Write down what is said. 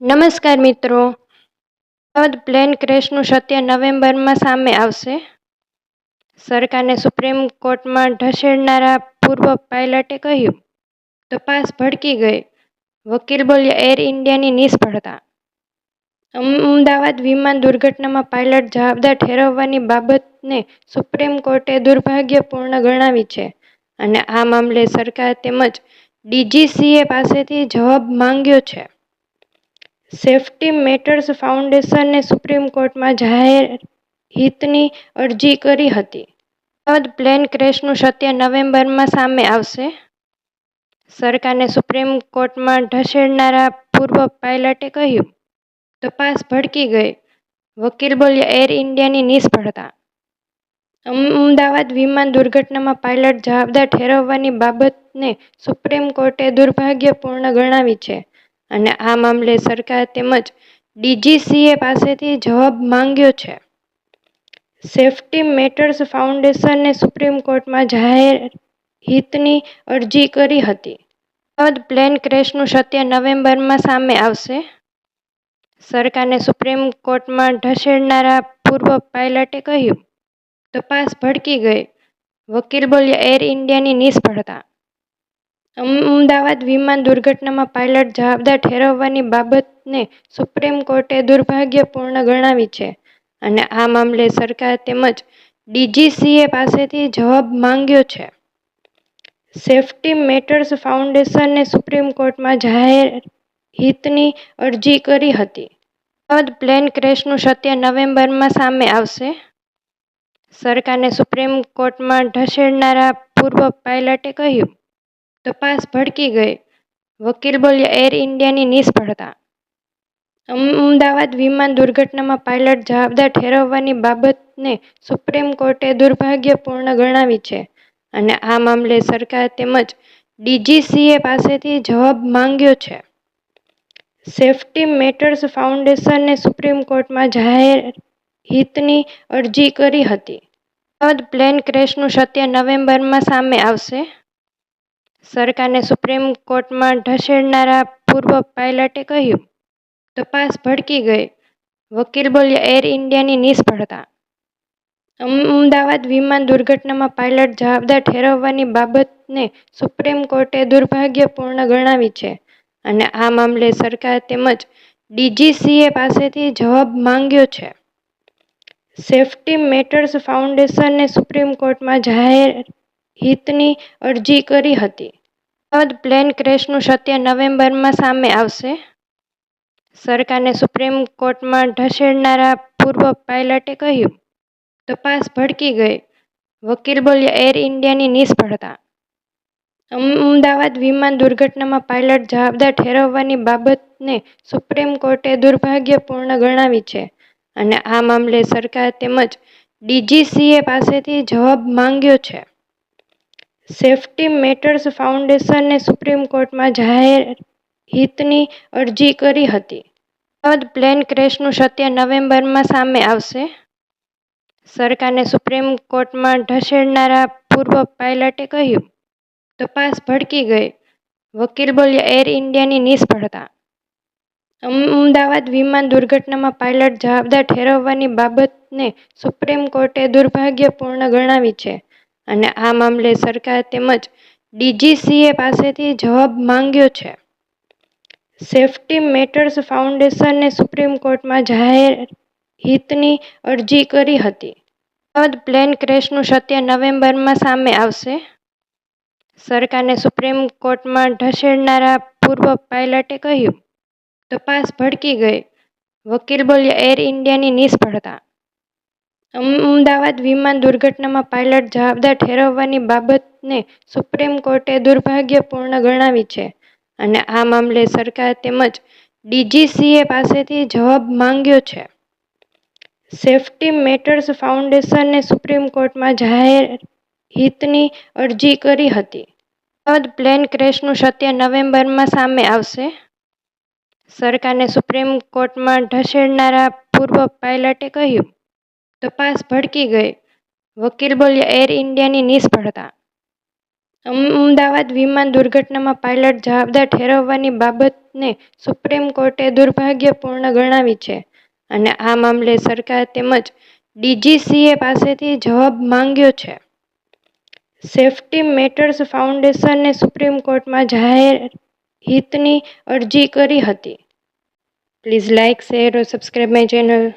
નમસ્કાર મિત્રો. અમદાવાદ પ્લેન ક્રેશનું સત્ય નવેમ્બરમાં સામે આવશે. સરકારને સુપ્રીમ કોર્ટમાં ઢસેડનારા પૂર્વ પાયલટે કહ્યું, તપાસ ભડકી ગઈ, વકીલ બોલ્યા એર ઇન્ડિયાની નિષ્ફળતા. અમદાવાદ વિમાન દુર્ઘટનામાં પાયલટ જવાબદાર ઠેરવવાની બાબતને સુપ્રીમ કોર્ટે દુર્ભાગ્યપૂર્ણ ગણાવી છે અને આ મામલે સરકાર તેમજ ડીજીસીએ પાસેથી જવાબ માંગ્યો છે. સેફ્ટી મેટર્સ ફાઉન્ડેશને સુપ્રીમ કોર્ટમાં જાહેર હિતની અરજી કરી હતી. અમદાવાદ પ્લેન ક્રેશનું સત્ય નવેમ્બરમાં સામે આવશે. સરકારને સુપ્રીમ કોર્ટમાં ઢસેડનારા પૂર્વ પાયલટે કહ્યું, તપાસ ભડકી ગઈ, વકીલ બોલ્યા એર ઇન્ડિયાની નિષ્ફળતા. અમદાવાદ વિમાન દુર્ઘટનામાં પાયલટ જવાબદાર ઠેરવવાની બાબતને સુપ્રીમ કોર્ટે દુર્ભાગ્યપૂર્ણ ગણાવી છે. અને આ મામલે સરકાર તેમજ ડીજીસીએ પાસેથી જવાબ માંગ્યો છે. સેફ્ટી મેટર્સ ફાઉન્ડેશને સુપ્રીમ કોર્ટમાં જાહેર હિતની અરજી કરી હતી. અમદાવાદ પ્લેન ક્રેશનું સત્ય નવેમ્બરમાં સામે આવશે સરકારને સુપ્રીમ કોર્ટમાં ઢસેડનારા પૂર્વ પાયલટે કહ્યું, તપાસ ભડકી ગઈ, વકીલ બોલ્યા એર ઇન્ડિયાની નિષ્ફળતા અમદાવાદ વિમાન દુર્ઘટનામાં પાયલટ જવાબદાર ઠેરવવાની બાબતને સુપ્રીમ કોર્ટે દુર્ભાગ્યપૂર્ણ ગણાવી છે અને આ મામલે સરકાર તેમજ ડીજીસીએ પાસેથી જવાબ માંગ્યો છે. સેફ્ટી મેટર્સ ફાઉન્ડેશને સુપ્રીમ કોર્ટમાં જાહેર હિતની અરજી કરી હતી. અમદાવાદ પ્લેન ક્રેશનું સત્ય નવેમ્બરમાં સામે આવશે સરકારને સુપ્રીમ કોર્ટમાં ઢસેડનારા પૂર્વ પાયલટે કહ્યું, તપાસ ભડકી ગઈ, વકીલ બોલ્યા એર ઇન્ડિયાની નિષ્ફળતા અમદાવાદ વિમાન દુર્ઘટનામાં પાયલટ જવાબદાર ઠેરવવાની બાબતને સુપ્રીમ કોર્ટે દુર્ભાગ્યપૂર્ણ ગણાવી છે અને આ મામલે સરકાર તેમજ ડીજીસીએ પાસેથી જવાબ માંગ્યો છે. સેફ્ટી મેટર્સ ફાઉન્ડેશને સુપ્રીમ કોર્ટમાં જાહેર હિતની અરજી કરી હતી. અમદાવાદ પ્લેન ક્રેશનું સત્ય નવેમ્બરમાં સામે આવશે સરકારને સુપ્રીમ કોર્ટમાં ઢસેડનારા પૂર્વ પાયલટે કહ્યું, તપાસ ભડકી ગઈ, વકીલ બોલ્યા એર ઇન્ડિયાની નિષ્ફળતા અમદાવાદ વિમાન દુર્ઘટનામાં પાયલટ જવાબદાર ઠેરવવાની બાબતને સુપ્રીમ કોર્ટે દુર્ભાગ્યપૂર્ણ ગણાવી છે અને આ મામલે સરકાર તેમજ ડીજીસીએ પાસેથી જવાબ માંગ્યો છે. સેફ્ટી મેટર્સ ફાઉન્ડેશને સુપ્રીમ કોર્ટમાં જાહેર હિતની અરજી કરી હતી. અમદાવાદ પ્લેન ક્રેશનું સત્ય નવેમ્બરમાં સામે આવશે. સરકારને સુપ્રીમ કોર્ટમાં ઢસેડનારા પૂર્વ પાયલટે કહ્યું, તપાસ ભડકી ગઈ, વકીલ બોલ્યા એર ઇન્ડિયાની નિષ્ફળતા. અમદાવાદ વિમાન દુર્ઘટનામાં પાયલટ જવાબદાર ઠેરવવાની બાબતને સુપ્રીમ કોર્ટે દુર્ભાગ્યપૂર્ણ ગણાવી છે અને આ મામલે સરકાર તેમજ ડીજીસીએ પાસેથી જવાબ માંગ્યો છે. સેફ્ટી મેટર્સ ફાઉન્ડેશને સુપ્રીમ કોર્ટમાં જાહેર હિતની અરજી કરી હતી. અમદાવાદ પ્લેન ક્રેશનું સત્ય નવેમ્બરમાં સામે આવશે. સરકારને સુપ્રીમ કોર્ટમાં ઢસેડનારા પૂર્વ પાયલટે કહ્યું, તપાસ ભડકી ગઈ, વકીલ બોલ્યા એર ઇન્ડિયાની નિષ્ફળતા. અમદાવાદ વિમાન દુર્ઘટનામાં પાયલટ જવાબદાર ઠેરવવાની બાબતને સુપ્રીમ કોર્ટે દુર્ભાગ્યપૂર્ણ ગણાવી છે. અને આ મામલે સરકાર તેમજ ડીજીસીએ પાસેથી જવાબ માંગ્યો છે. સેફ્ટી મેટર્સ ફાઉન્ડેશને સુપ્રીમ કોર્ટમાં જાહેર હિતની અરજી કરી હતી. અમદાવાદ પ્લેન ક્રેશનું સત્ય નવેમ્બરમાં સામે આવશે સરકારને સુપ્રીમ કોર્ટમાં ઢસેડનારા પૂર્વ પાયલટે કહ્યું, તપાસ ભડકી ગઈ, વકીલ બોલ્યા એર ઇન્ડિયાની નિષ્ફળતા અમદાવાદ વિમાન દુર્ઘટનામાં પાયલટ જવાબદાર ઠેરવવાની બાબતને સુપ્રીમ કોર્ટે દુર્ભાગ્યપૂર્ણ ગણાવી છે અને આ મામલે સરકાર તેમજ ડીજીસીએ પાસેથી જવાબ માંગ્યો છે. સેફ્ટી મેટર્સ ફાઉન્ડેશને સુપ્રીમ કોર્ટમાં જાહેર હિતની અરજી કરી હતી. અમદાવાદ પ્લેન ક્રેશનું સત્ય નવેમ્બરમાં સામે આવશે સરકારને સુપ્રીમ કોર્ટમાં ઢસેડનારા પૂર્વ પાયલટે કહ્યું, તપાસ ભડકી ગઈ, વકીલ બોલ્યા એર ઇન્ડિયાની નિષ્ફળતા. અમદાવાદ વિમાન દુર્ઘટનામાં પાયલટ જવાબદાર ઠેરવવાની બાબતને સુપ્રીમ કોર્ટે દુર્ભાગ્યપૂર્ણ ગણાવી છે. અને આ મામલે સરકાર તેમજ ડીજીસીએ પાસેથી જવાબ માંગ્યો છે. સેફ્ટી મેટર્સ ફાઉન્ડેશને સુપ્રીમ કોર્ટમાં જાહેર હિતની અરજી કરી હતી. Please like share subscribe my channel.